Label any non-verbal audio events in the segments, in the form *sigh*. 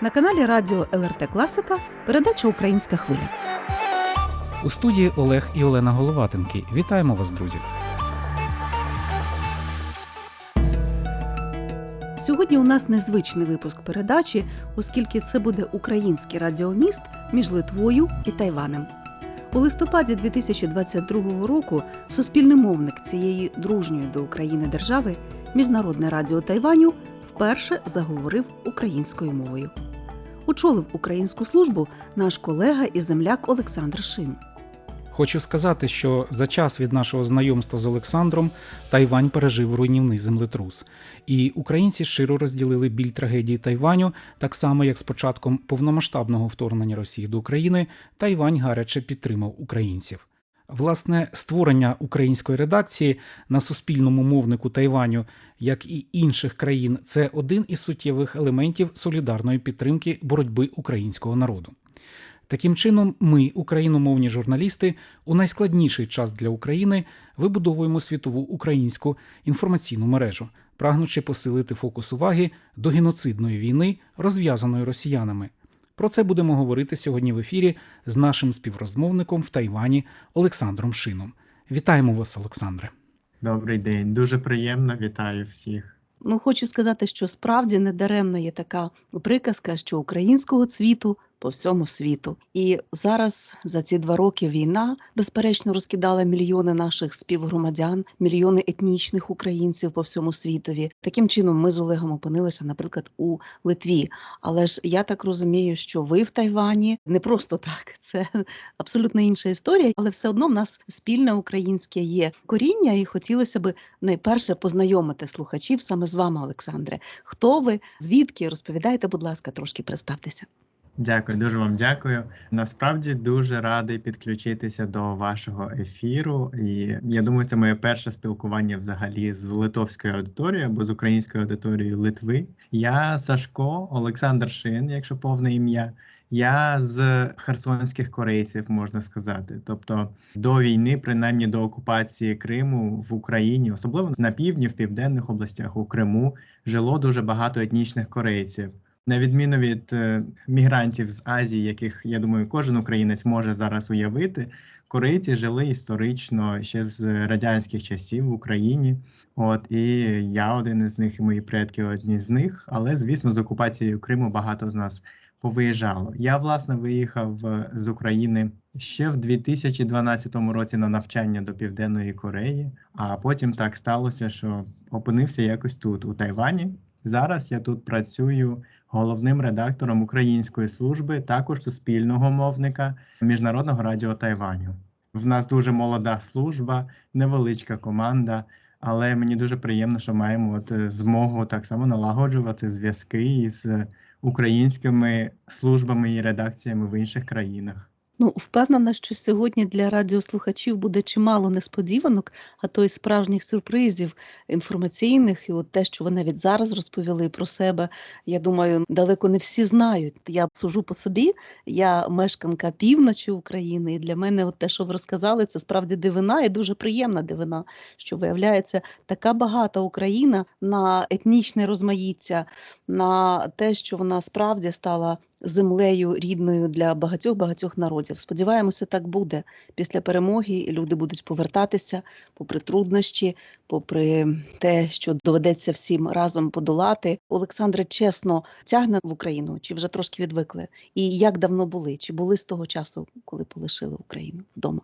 На каналі Радіо ЛРТ Класика передача Українська хвиля. У студії Олег і Олена Головатенки. Вітаємо вас, друзі! Сьогодні у нас незвичний випуск передачі, оскільки це буде український радіоміст між Литвою і Тайванем. У листопаді 2022 року суспільний мовник цієї дружньої до України держави Міжнародне радіо Тайваню вперше заговорив українською мовою. Очолив українську службу наш колега і земляк Олександр Шин. Хочу сказати, що за час від нашого знайомства з Олександром Тайвань пережив руйнівний землетрус, і українці щиро розділили біль трагедії Тайваню, так само як з початком повномасштабного вторгнення Росії до України Тайвань гаряче підтримав українців. Власне, створення української редакції на суспільному мовнику Тайваню, як і інших країн, це один із суттєвих елементів солідарної підтримки боротьби українського народу. Таким чином, ми, україномовні журналісти, у найскладніший час для України вибудовуємо світову українську інформаційну мережу, прагнучи посилити фокус уваги до геноцидної війни, розв'язаної росіянами. Про це будемо говорити сьогодні в ефірі з нашим співрозмовником в Тайвані Олександром Шином. Вітаємо вас, Олександре. Добрий день, дуже приємно вітаю всіх. Ну, хочу сказати, що справді недаремно є така приказка, що українського цвіту по всьому світу. І зараз за ці два роки війна безперечно розкидала мільйони наших співгромадян, мільйони етнічних українців по всьому світові. Таким чином, ми з Олегом опинилися, наприклад, у Литві. Але ж я так розумію, що ви в Тайвані не просто так, *laughs* це абсолютно інша історія, але все одно в нас спільне українське є коріння, і хотілося би найперше познайомити слухачів саме з вами, Олександре. Хто ви? Звідки? Розповідайте, будь ласка, трошки представтеся. Дякую, дуже вам дякую. Насправді дуже радий підключитися до вашого ефіру. І я думаю, це моє перше спілкування взагалі з литовською аудиторією або з українською аудиторією Литви. Я Сашко Олександр Шин, якщо повне ім'я. Я з херсонських корейців можна сказати. Тобто до війни, принаймні до окупації Криму в Україні, особливо на півдні, в південних областях у Криму, жило дуже багато етнічних корейців. На відміну від е, мігрантів з Азії, яких я думаю, кожен українець може зараз уявити, корейці жили історично ще з радянських часів в Україні. От і я один із них, і мої предки одні з них. Але звісно, з окупацією Криму багато з нас повиїжджало. Я власне виїхав е, з України ще в 2012 році на навчання до Південної Кореї. А потім так сталося, що опинився якось тут, у Тайвані. Зараз я тут працюю головним редактором української служби, також суспільного мовника Міжнародного радіо Тайваню. В нас дуже молода служба, невеличка команда, але мені дуже приємно, що маємо от е, змогу так само налагоджувати зв'язки із українськими службами і редакціями в інших країнах. Ну, впевнена, що сьогодні для радіослухачів буде чимало несподіванок, а то й справжніх сюрпризів інформаційних. І от те, що ви навіть зараз розповіли про себе, я думаю, далеко не всі знають. Я сужу по собі, я мешканка півночі України, і для мене от те, що ви розказали, це справді дивина і дуже приємна дивина, що виявляється така багата Україна на етнічне розмаїття, на те, що вона справді стала землею рідною для багатьох багатьох народів. Сподіваємося, так буде після перемоги. і Люди будуть повертатися попри труднощі, попри те, що доведеться всім разом подолати. Олександре, чесно тягне в Україну чи вже трошки відвикли? І як давно були? Чи були з того часу, коли полишили Україну вдома?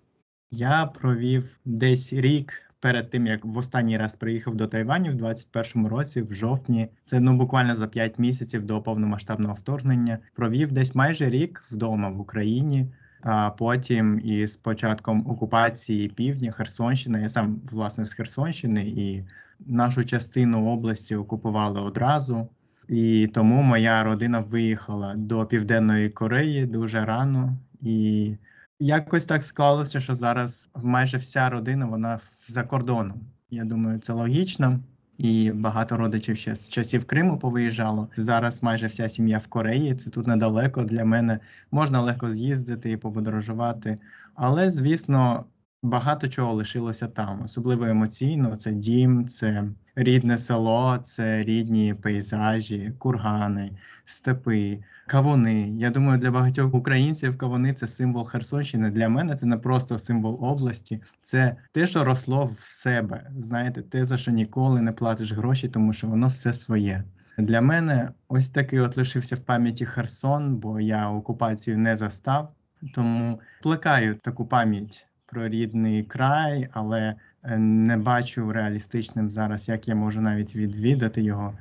Я провів десь рік перед тим, як в останній раз приїхав до Тайваню в 21-му році, в жовтні, це ну буквально за 5 місяців до повномасштабного вторгнення, провів десь майже рік вдома в Україні. А потім із початком окупації півдня Херсонщина, я сам власне з Херсонщини, і нашу частину області окупували одразу. І тому моя родина виїхала до Південної Кореї дуже рано і Якось так склалося, що зараз майже вся родина вона за кордоном. Я думаю, це логічно. І багато родичів ще з часів Криму повиїжджало. Зараз майже вся сім'я в Кореї. Це тут недалеко для мене. Можна легко з'їздити і подорожувати. Але, звісно, багато чого лишилося там, особливо емоційно. Це дім, це рідне село, це рідні пейзажі, кургани, степи, кавуни. Я думаю, для багатьох українців кавуни це символ Херсонщини. Для мене це не просто символ області, це те, що росло в себе. Знаєте, те, за що ніколи не платиш гроші, тому що воно все своє. Для мене ось такий от лишився в пам'яті Херсон, бо я окупацію не застав, тому плекаю таку пам'ять про рідний край, але е, не бачу реалістичним зараз, як я можу навіть відвідати його.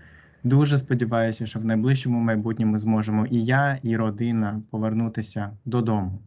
Дуже сподіваюся, що в найближчому майбутньому зможемо і я, і родина повернутися додому.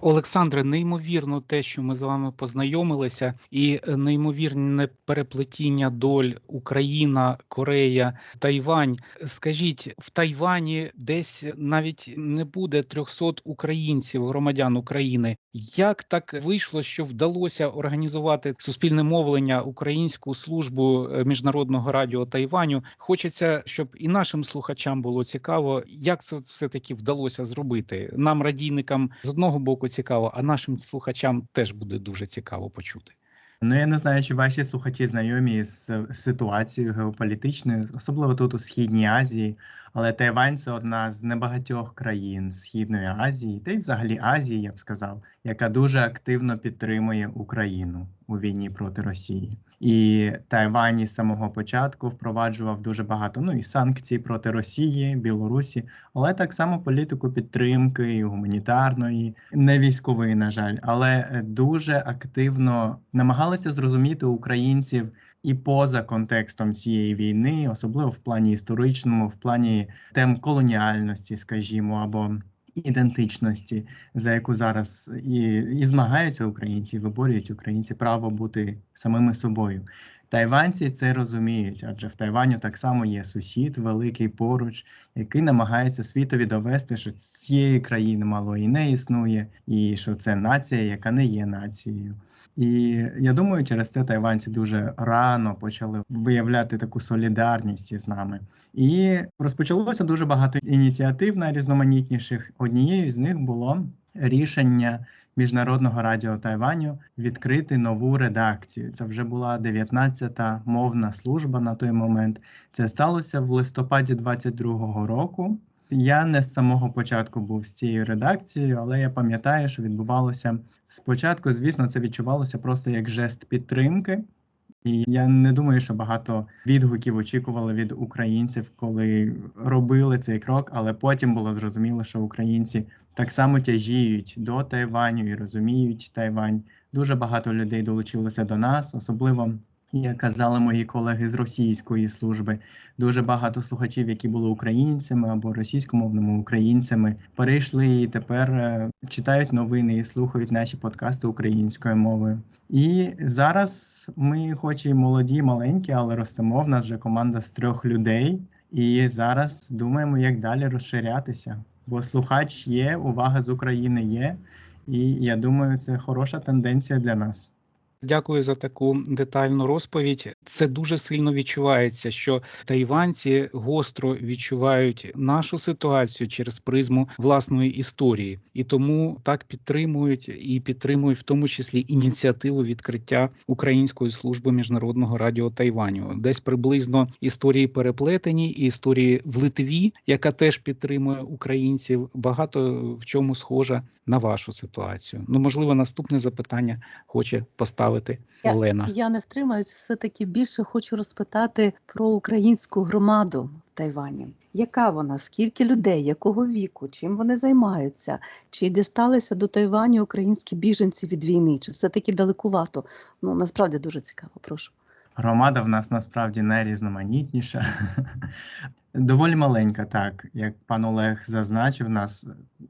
Олександре, неймовірно те, що ми з вами познайомилися, і е, неймовірне переплетіння доль Україна, Корея, Тайвань. Скажіть, в Тайвані десь навіть не буде 300 українців, громадян України. Як так вийшло, що вдалося організувати суспільне мовлення українську службу е, міжнародного радіо Тайваню? Хочеться, щоб і нашим слухачам було цікаво, як це все таки вдалося зробити. Нам, радійникам, з одного боку цікаво, а нашим слухачам теж буде дуже цікаво почути. Ну, я не знаю, чи ваші слухачі знайомі з ситуацією геополітичною, особливо тут у Східній Азії, але Тайвань це одна з небагатьох країн Східної Азії, та й взагалі Азії, я б сказав, яка дуже активно підтримує Україну у війні проти Росії. І Тайвань із самого початку впроваджував дуже багато ну і санкцій проти Росії, Білорусі, але так само політику підтримки і гуманітарної, не військової, на жаль, але е, дуже активно намагалися зрозуміти українців і поза контекстом цієї війни, особливо в плані історичному, в плані тем колоніальності, скажімо, або ідентичності, за яку зараз і, і змагаються українці, і виборюють українці право бути самими собою. Тайванці це розуміють, адже в Тайваню так само є сусід, великий поруч, який намагається світові довести, що цієї країни мало і не існує, і що це нація, яка не є нацією. І я думаю, через це тайванці дуже рано почали виявляти таку солідарність із нами. І розпочалося дуже багато ініціатив найрізноманітніших. Однією з них було рішення Міжнародного радіо Тайваню відкрити нову редакцію. Це вже була 19-та мовна служба на той момент. Це сталося в листопаді 22-го року. Я не з самого початку був з цією редакцією, але я пам'ятаю, що відбувалося спочатку. Звісно, це відчувалося просто як жест підтримки. І я не думаю, що багато відгуків очікували від українців, коли робили цей крок, але потім було зрозуміло, що українці так само тяжіють до Тайваню і розуміють Тайвань. Дуже багато людей долучилося до нас, особливо як казали мої колеги з російської служби. Дуже багато слухачів, які були українцями або російськомовними українцями, перейшли і тепер е, читають новини і слухають наші подкасти українською мовою. І зараз ми, хоч і молоді, маленькі, але ростемо. В нас вже команда з трьох людей. І зараз думаємо, як далі розширятися. Бо слухач є, увага з України є, і я думаю, це хороша тенденція для нас. Дякую за таку детальну розповідь. Це дуже сильно відчувається, що тайванці гостро відчувають нашу ситуацію через призму власної історії, і тому так підтримують і підтримують в тому числі ініціативу відкриття Української служби міжнародного радіо Тайваню. Десь приблизно історії переплетені, і історії в Литві, яка теж підтримує українців. Багато в чому схожа на вашу ситуацію. Ну можливо, наступне запитання хоче поставити ставити Я- Олена. Я не втримаюсь, все-таки більше хочу розпитати про українську громаду в Тайвані. Яка вона? Скільки людей, якого віку, чим вони займаються? Чи дісталися до Тайваню українські біженці від війни? Чи все-таки далекувато? Ну насправді дуже цікаво, прошу. Громада в нас насправді найрізноманітніша. *laughs* Доволі маленька, так. Як пан Олег зазначив, нас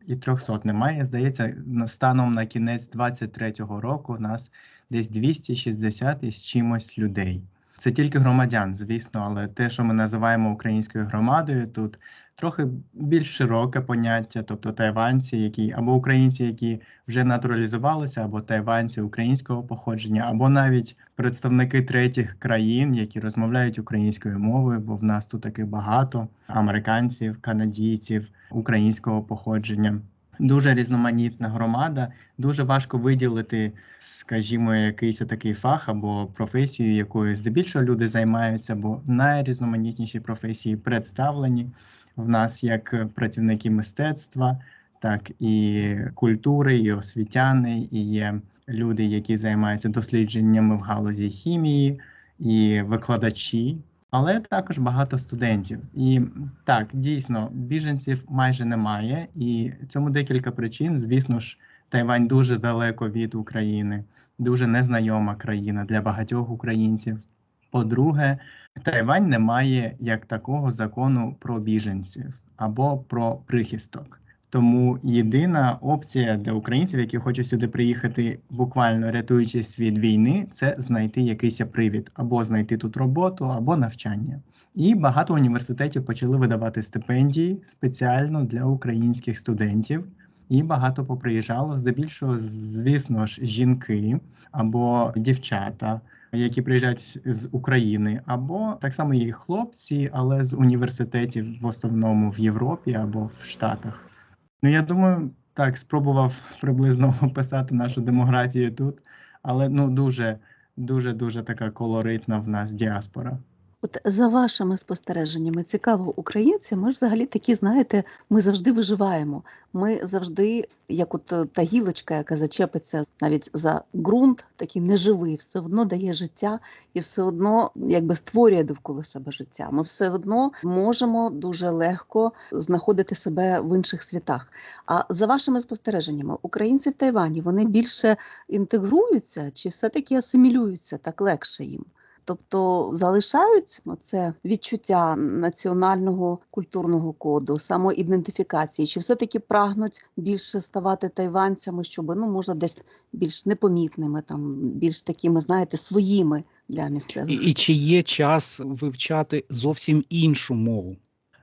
і 300 немає. Здається, станом на кінець 23-го року нас десь 260 із чимось людей. Це тільки громадян, звісно, але те, що ми називаємо українською громадою, тут трохи більш широке поняття, тобто тайванці, які або українці, які вже натуралізувалися, або тайванці українського походження, або навіть представники третіх країн, які розмовляють українською мовою, бо в нас тут таких багато американців, канадійців українського походження. дуже різноманітна громада. Дуже важко виділити, скажімо, якийсь такий фах або професію, якою здебільшого люди займаються, бо найрізноманітніші професії представлені в нас як працівники мистецтва, так і культури, і освітяни, і є люди, які займаються дослідженнями в галузі хімії, і викладачі, але також багато студентів. І так, дійсно, біженців майже немає, і цьому декілька причин. Звісно ж, Тайвань дуже далеко від України, дуже незнайома країна для багатьох українців. По-друге, Тайвань не має як такого закону про біженців або про прихисток. Тому єдина опція для українців, які хочуть сюди приїхати, буквально рятуючись від війни, це знайти якийсь привід або знайти тут роботу, або навчання. І багато університетів почали видавати стипендії спеціально для українських студентів. І багато поприїжджало, здебільшого, звісно ж, жінки або дівчата, які приїжджають з України, або так само і хлопці, але з університетів в основному в Європі або в Штатах. Ну, я думаю, так, спробував приблизно *laughs* описати нашу демографію тут, але ну дуже, дуже, дуже така колоритна в нас діаспора. От за вашими спостереженнями, цікаво, українці, ми ж взагалі такі, знаєте, ми завжди виживаємо. Ми завжди, як от е, та гілочка, яка зачепиться навіть за ґрунт, такий неживий, все одно дає життя і все одно якби створює довкола себе життя. Ми все одно можемо дуже легко знаходити себе в інших світах. А за вашими спостереженнями, українці в Тайвані вони більше інтегруються чи все-таки асимілюються так легше їм? Тобто залишають це відчуття національного культурного коду, самоідентифікації, чи все-таки прагнуть більше ставати тайванцями, щоб ну може десь більш непомітними, там більш такими, знаєте, своїми для І, місцевих. і чи є час вивчати зовсім іншу мову?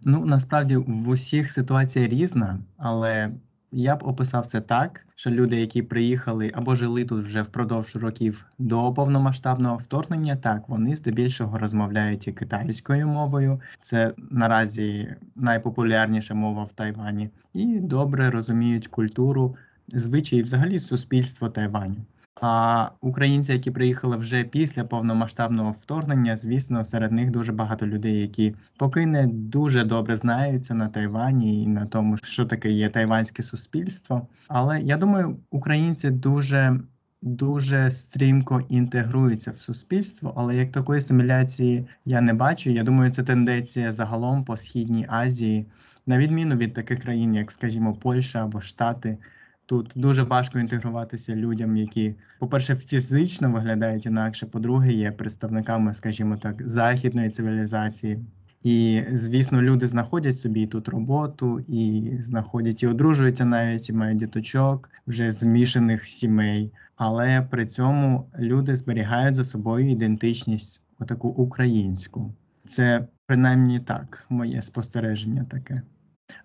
Ну, насправді в усіх ситуація різна, але я б описав це так, що люди, які приїхали або жили тут вже впродовж років до повномасштабного вторгнення, так вони здебільшого розмовляють і китайською мовою. Це наразі найпопулярніша мова в Тайвані, і добре розуміють культуру, звичаї, взагалі суспільство Тайваню. А українці, які приїхали вже після повномасштабного вторгнення, звісно, серед них дуже багато людей, які поки не дуже добре знаються на Тайвані і на тому, що таке є тайванське суспільство. Але я думаю, українці дуже дуже стрімко інтегруються в суспільство, але як такої асиміляції я не бачу. Я думаю, це тенденція загалом по східній Азії, на відміну від таких країн, як, скажімо, Польща або Штати. Тут дуже важко інтегруватися людям, які, по-перше, фізично виглядають інакше, по-друге, є представниками, скажімо так, західної цивілізації. І, звісно, люди знаходять собі тут роботу, і знаходять і одружуються навіть і мають діточок вже змішаних сімей. Але при цьому люди зберігають за собою ідентичність, отаку українську. Це принаймні так, моє спостереження таке.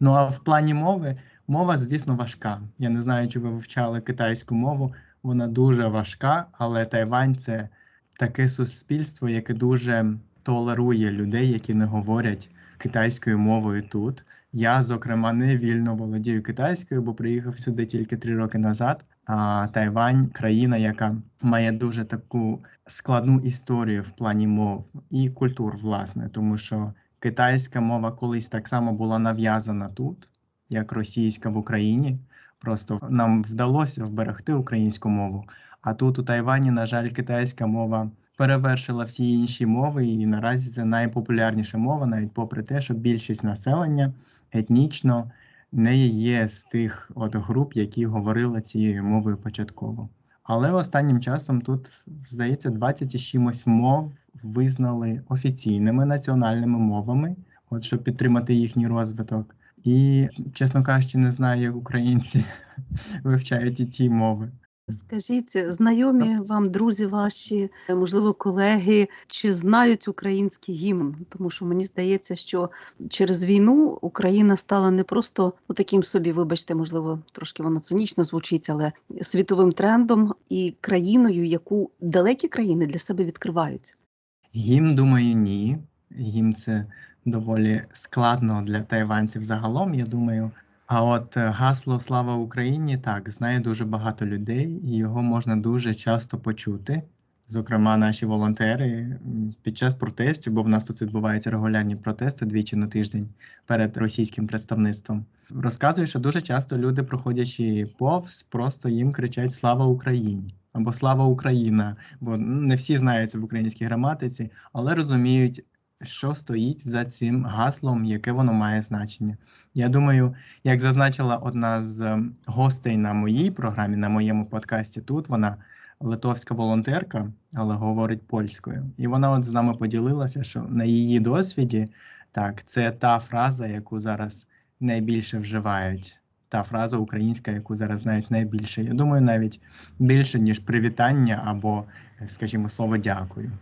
Ну а в плані мови. Мова, звісно, важка. Я не знаю, чи ви вивчали китайську мову. Вона дуже важка, але Тайвань це таке суспільство, яке дуже толерує людей, які не говорять китайською мовою тут. Я, зокрема, не вільно володію китайською, бо приїхав сюди тільки три роки назад. А Тайвань країна, яка має дуже таку складну історію в плані мов і культур, власне, тому що китайська мова колись так само була нав'язана тут як російська в Україні. Просто нам вдалося вберегти українську мову. А тут у Тайвані, на жаль, китайська мова перевершила всі інші мови, і наразі це найпопулярніша мова, навіть попри те, що більшість населення етнічно не є з тих от груп, які говорили цією мовою початково. Але останнім часом тут, здається, 20 і чимось мов визнали офіційними національними мовами, от щоб підтримати їхній розвиток. І, чесно кажучи, не знаю, як українці *laughs* вивчають і ці мови. Скажіть, знайомі вам друзі ваші, можливо, колеги, чи знають український гімн? Тому що мені здається, що через війну Україна стала не просто ну, таким собі, вибачте, можливо, трошки воно цинічно звучить, але світовим трендом і країною, яку далекі країни для себе відкривають. Гімн, думаю, ні. Гімн це доволі складно для тайванців загалом, я думаю. А от е, гасло Слава Україні так знає дуже багато людей, і його можна дуже часто почути. Зокрема, наші волонтери під час протестів, бо в нас тут відбуваються регулярні протести двічі на тиждень перед російським представництвом. Розказують, що дуже часто люди, проходячи повз, просто їм кричать Слава Україні або Слава Україна, бо не всі знаються в українській граматиці, але розуміють, що стоїть за цим гаслом, яке воно має значення. Я думаю, як зазначила одна з ем, гостей на моїй програмі, на моєму подкасті, тут вона литовська волонтерка, але говорить польською. І вона от з нами поділилася, що на її досвіді так, це та фраза, яку зараз найбільше вживають. Та фраза українська, яку зараз знають найбільше. Я думаю, навіть більше, ніж привітання або, скажімо, слово дякую.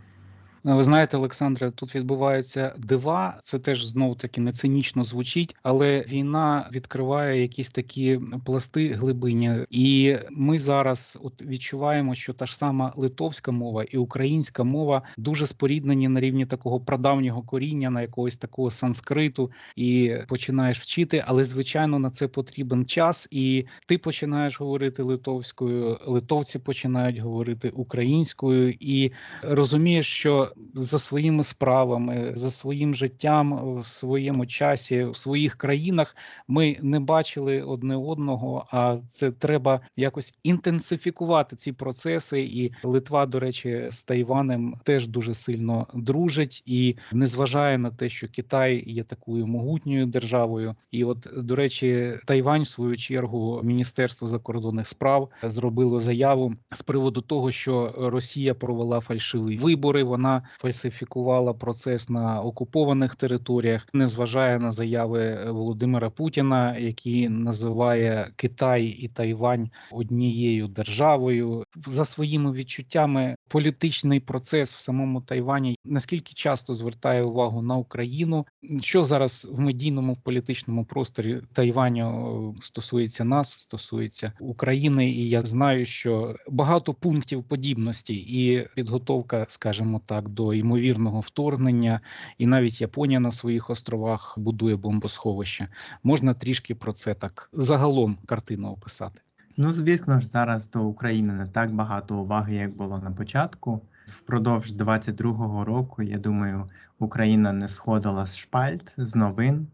Ну, Ви знаєте, Олександре, тут відбуваються дива. Це теж знов таки не цинічно звучить, але війна відкриває якісь такі пласти глибині, і ми зараз от відчуваємо, що та ж сама литовська мова і українська мова дуже споріднені на рівні такого прадавнього коріння, на якогось такого санскриту, і починаєш вчити. Але звичайно на це потрібен час, і ти починаєш говорити литовською, литовці починають говорити українською, і розумієш, що за своїми справами, за своїм життям в своєму часі, в своїх країнах ми не бачили одне одного. А це треба якось інтенсифікувати ці процеси. І Литва, до речі, з Тайванем теж дуже сильно дружить і незважає на те, що Китай є такою могутньою державою. І, от, до речі, Тайвань, в свою чергу, Міністерство закордонних справ зробило заяву з приводу того, що Росія провела фальшиві вибори. Вона фальсифікувала процес на окупованих територіях, незважає на заяви Володимира Путіна, який називає Китай і Тайвань однією державою. За своїми відчуттями, політичний процес в самому Тайвані наскільки часто звертає увагу на Україну, що зараз в медійному в політичному просторі Тайваню е, стосується нас, стосується України, і я знаю, що багато пунктів подібності і підготовка, скажімо так, до ймовірного вторгнення, і навіть Японія на своїх островах будує бомбосховище. Можна трішки про це так загалом картину описати. Ну, звісно ж, зараз до України не так багато уваги, як було на початку. Впродовж 22-го року, я думаю, Україна не сходила з шпальт, з новин.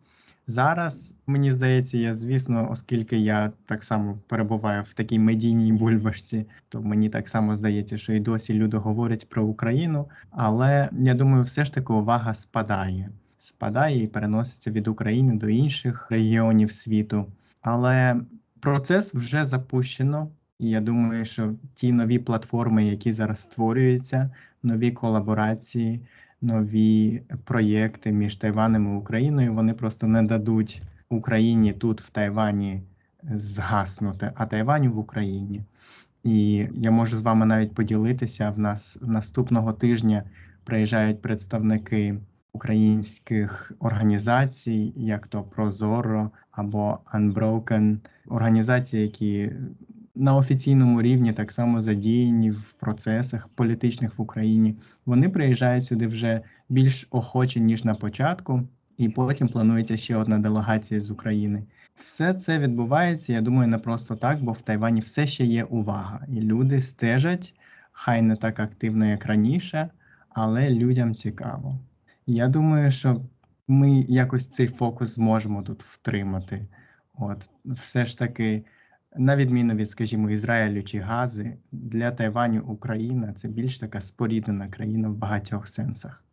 Зараз, мені здається, я, звісно, оскільки я так само перебуваю в такій медійній бульбашці, то мені так само здається, що і досі люди говорять про Україну. Але я думаю, все ж таки увага спадає. Спадає і переноситься від України до інших регіонів світу. Але процес вже запущено, і я думаю, що ті нові платформи, які зараз створюються, нові колаборації, нові проєкти між Тайванем і Україною, вони просто не дадуть Україні тут, в Тайвані, згаснути, а Тайваню в Україні. І я можу з вами навіть поділитися. В нас наступного тижня приїжджають представники українських організацій, як то Прозоро або Unbroken, організації, які на офіційному рівні так само задіяні в процесах політичних в Україні. Вони приїжджають сюди вже більш охоче ніж на початку, і потім планується ще одна делегація з України. Все це відбувається, я думаю, не просто так, бо в Тайвані все ще є увага, і люди стежать, хай не так активно, як раніше, але людям цікаво. Я думаю, що ми якось цей фокус зможемо тут втримати. От, все ж таки, на відміну від, скажімо, Ізраїлю чи Гази, для Тайваню Україна це більш така споріднена країна в багатьох сенсах.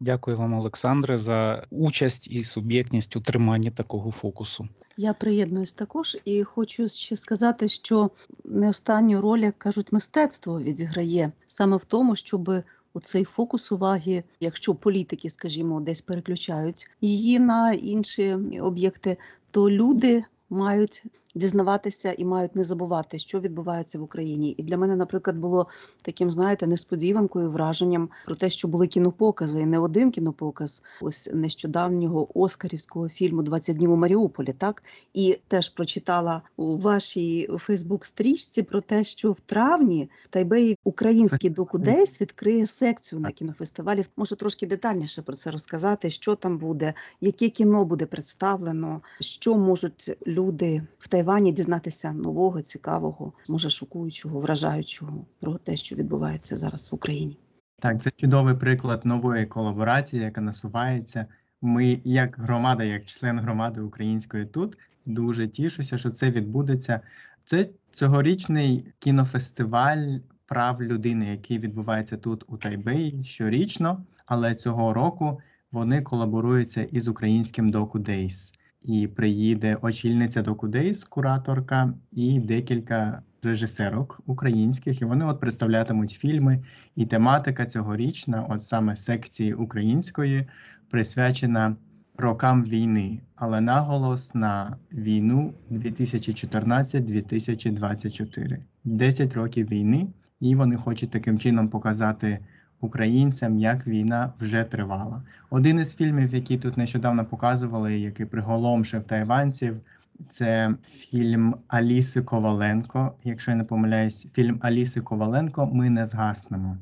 Дякую вам, Олександре, за участь і суб'єктність у триманні такого фокусу. Я приєднуюсь також і хочу ще сказати, що не останню роль, як кажуть, мистецтво відіграє саме в тому, щоб оцей фокус уваги, якщо політики, скажімо, десь переключають її на інші об'єкти, то люди мають дізнаватися і мають не забувати, що відбувається в Україні. І для мене, наприклад, було таким, знаєте, несподіванкою, враженням про те, що були кінопокази, і не один кінопоказ ось нещодавнього оскарівського фільму «20 днів у Маріуполі. Так і теж прочитала у вашій Фейсбук-стрічці про те, що в травні в Тайбеї український докудейс відкриє секцію на кінофестивалі. Може трошки детальніше про це розказати, що там буде, яке кіно буде представлено, що можуть люди в Тайвані дізнатися нового, цікавого, може шокуючого, вражаючого про те, що відбувається зараз в Україні. Так, це чудовий приклад нової колаборації, яка насувається. Ми, як громада, як член громади української тут, дуже тішуся, що це відбудеться. Це цьогорічний кінофестиваль прав людини, який відбувається тут у Тайбеї щорічно, але цього року вони колаборуються із українським Doku Days. І приїде очільниця Doku Days, кураторка, і декілька режисерок українських, і вони от представлятимуть фільми. І тематика цьогорічна, от саме секції української, присвячена рокам війни, але наголос на війну 2014-2024. 10 років війни, і вони хочуть таким чином показати українцям, як війна вже тривала. Один із фільмів, який тут нещодавно показували, який приголомшив тайванців, це фільм Аліси Коваленко. Якщо я не помиляюсь, фільм Аліси Коваленко Ми не згаснемо.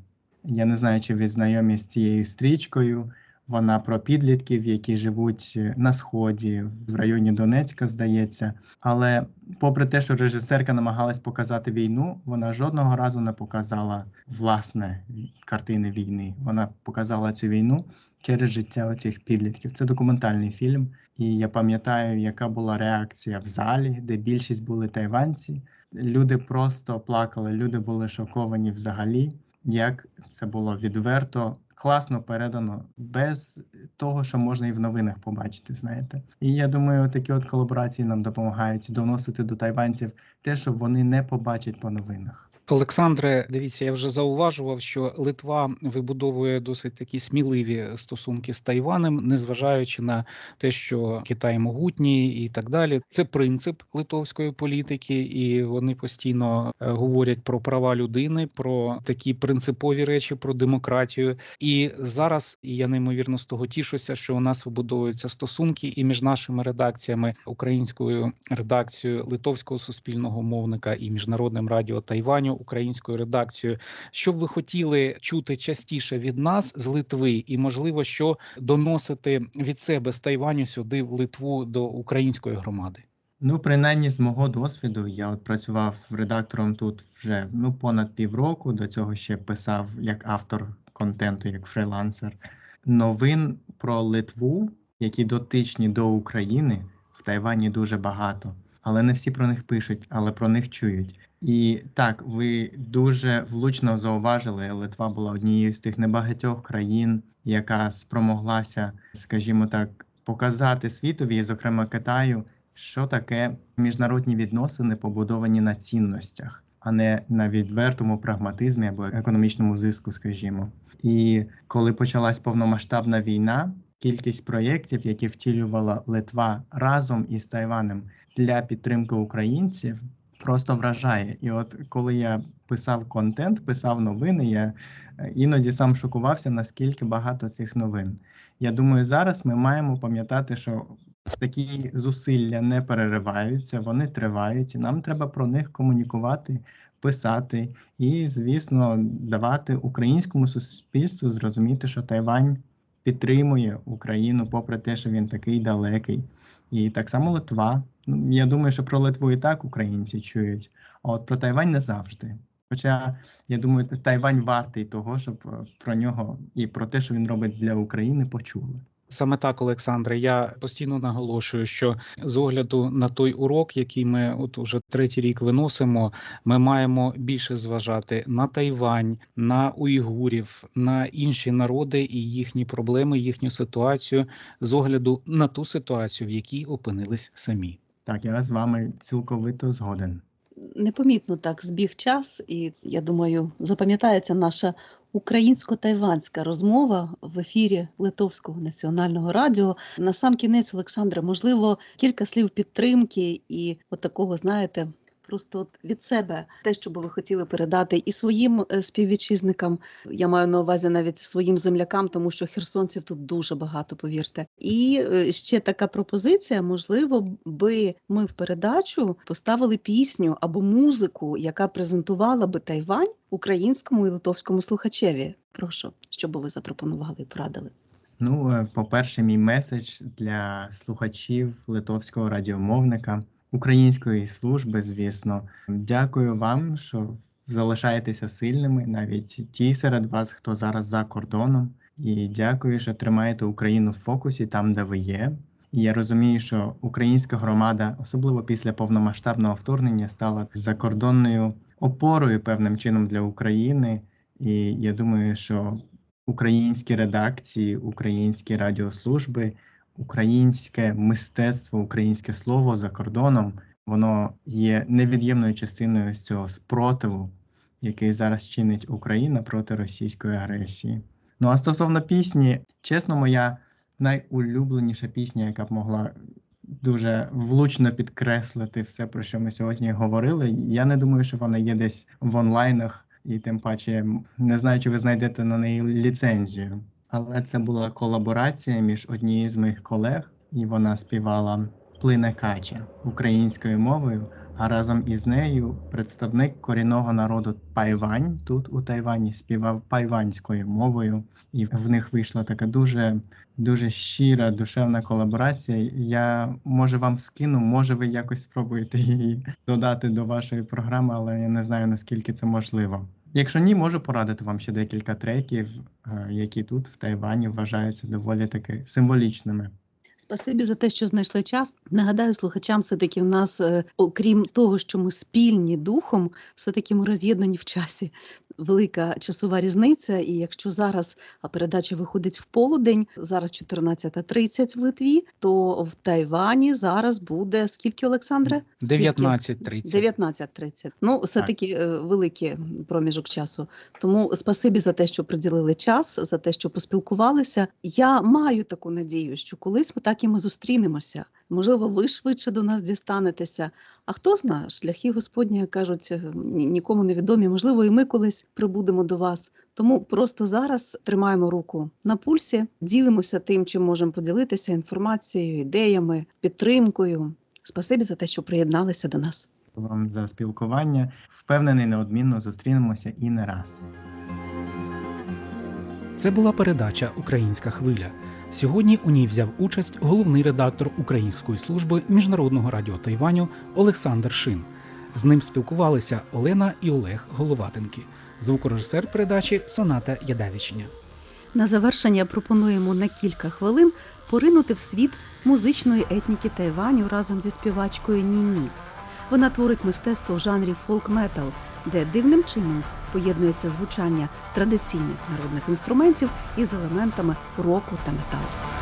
Я не знаю, чи ви знайомі з цією стрічкою. Вона про підлітків, які живуть на сході, в районі Донецька, здається. Але попри те, що режисерка намагалась показати війну, вона жодного разу не показала власне картини війни. Вона показала цю війну через життя оцих підлітків. Це документальний фільм. І я пам'ятаю, яка була реакція в залі, де більшість були тайванці. Люди просто плакали, люди були шоковані взагалі, як це було відверто класно передано, без того, що можна і в новинах побачити, знаєте. І я думаю, такі от колаборації нам допомагають доносити до тайванців те, що вони не побачать по новинах. Олександре, дивіться, я вже зауважував, що Литва вибудовує досить такі сміливі стосунки з Тайванем, незважаючи на те, що Китай могутній і так далі. Це принцип литовської політики, і вони постійно е, говорять про права людини, про такі принципові речі, про демократію. І зараз я неймовірно з того тішуся, що у нас вибудовуються стосунки і між нашими редакціями, українською редакцією литовського суспільного мовника і міжнародним радіо Тайваню українською редакцією. Що б ви хотіли чути частіше від нас з Литви, і можливо, що доносити від себе з Тайваню сюди в Литву до української громади? Ну, принаймні, з мого досвіду, я от працював редактором тут вже ну понад півроку. До цього ще писав як автор контенту, як фрилансер. Новин про Литву, які дотичні до України, в Тайвані дуже багато, але не всі про них пишуть, але про них чують. І так, ви дуже влучно зауважили, Литва була однією з тих небагатьох країн, яка спромоглася, скажімо так, показати світові, і, зокрема Китаю, що таке міжнародні відносини, побудовані на цінностях, а не на відвертому прагматизмі або економічному зиску, скажімо. І коли почалась повномасштабна війна, кількість проєктів, які втілювала Литва разом із Тайванем для підтримки українців, просто вражає. І от коли я писав контент, писав новини, я е, іноді сам шокувався, наскільки багато цих новин. Я думаю, зараз ми маємо пам'ятати, що такі зусилля не перериваються, вони тривають, і нам треба про них комунікувати, писати і, звісно, давати українському суспільству зрозуміти, що Тайвань підтримує Україну, попри те, що він такий далекий. І так само Литва. Ну, я думаю, що про Литву і так українці чують, а от про Тайвань не завжди. Хоча я думаю, Тайвань вартий того, щоб е, про нього і про те, що він робить для України, почули. Саме так, Олександре, я постійно наголошую, що з огляду на той урок, який ми от уже третій рік виносимо, ми маємо більше зважати на Тайвань, на уйгурів, на інші народи і їхні проблеми, їхню ситуацію з огляду на ту ситуацію, в якій опинились самі. Так, я з вами цілковито згоден. Непомітно так збіг час, і я думаю, запам'ятається наша українсько-тайванська розмова в ефірі Литовського національного радіо. На сам кінець, Олександра, можливо, кілька слів підтримки і от такого, знаєте. Просто от від себе те, що би ви хотіли передати і своїм е, співвітчизникам, я маю на увазі навіть своїм землякам, тому що херсонців тут дуже багато, повірте. І е, ще така пропозиція: можливо, би ми в передачу поставили пісню або музику, яка презентувала би Тайвань українському і литовському слухачеві. Прошу, що би ви запропонували і порадили. Ну, е, по-перше, мій меседж для слухачів литовського радіомовника, української служби, звісно. Дякую вам, що залишаєтеся сильними, навіть ті серед вас, хто зараз за кордоном. І дякую, що тримаєте Україну в фокусі там, де ви є. І я розумію, що українська громада, особливо після повномасштабного вторгнення, стала закордонною опорою певним чином для України. І я думаю, що українські редакції, українські радіослужби, українське мистецтво, українське слово за кордоном, воно є невід'ємною частиною цього спротиву, який зараз чинить Україна проти російської агресії. Ну а стосовно пісні, чесно, моя найулюбленіша пісня, яка б могла дуже влучно підкреслити все, про що ми сьогодні говорили. Я не думаю, що вона є десь в онлайнах, і тим паче не знаю, чи ви знайдете на неї ліцензію. Але це була колаборація між однією з моїх колег, і вона співала Плине кача українською мовою. А разом із нею представник корінного народу Пайвань тут у Тайвані співав пайванською мовою, і в них вийшла така дуже дуже щира душевна колаборація. Я може вам скину, може ви якось спробуєте її додати до вашої програми, але я не знаю наскільки це можливо. Якщо ні, можу порадити вам ще декілька треків, е, які тут в Тайвані вважаються доволі таки символічними. Спасибі за те, що знайшли час. Нагадаю слухачам, все таки в нас, е, окрім того, що ми спільні духом, все таки ми роз'єднані в часі. Велика часова різниця. І якщо зараз а передача виходить в полудень, зараз 14.30 в Литві, то в Тайвані зараз буде скільки, Олександре? Скільки? 19.30. 19.30. Ну, все-таки е, великий проміжок часу. Тому спасибі за те, що приділили час, за те, що поспілкувалися. Я маю таку надію, що колись ми так і ми зустрінемося. Можливо, ви швидше до нас дістанетеся. А хто знає, шляхи Господні, кажуть, е, ні- нікому не відомі. Можливо, і ми колись прибудемо до вас. Тому просто зараз тримаємо руку на пульсі, ділимося тим, чим можемо поділитися інформацією, ідеями, підтримкою. Спасибі за те, що приєдналися до нас. Вам за спілкування. Впевнений, неодмінно зустрінемося і не раз. Це була передача Українська хвиля. Сьогодні у ній взяв участь головний редактор Української служби міжнародного радіо Тайваню Олександр Шин. З ним спілкувалися Олена і Олег Головатенки, звукорежисер передачі Соната Ядавічня. На завершення пропонуємо на кілька хвилин поринути в світ музичної етніки Тайваню разом зі співачкою Ніні. Вона творить мистецтво в жанрі фолк-метал, де дивним чином поєднується звучання традиційних народних інструментів із елементами року та металу.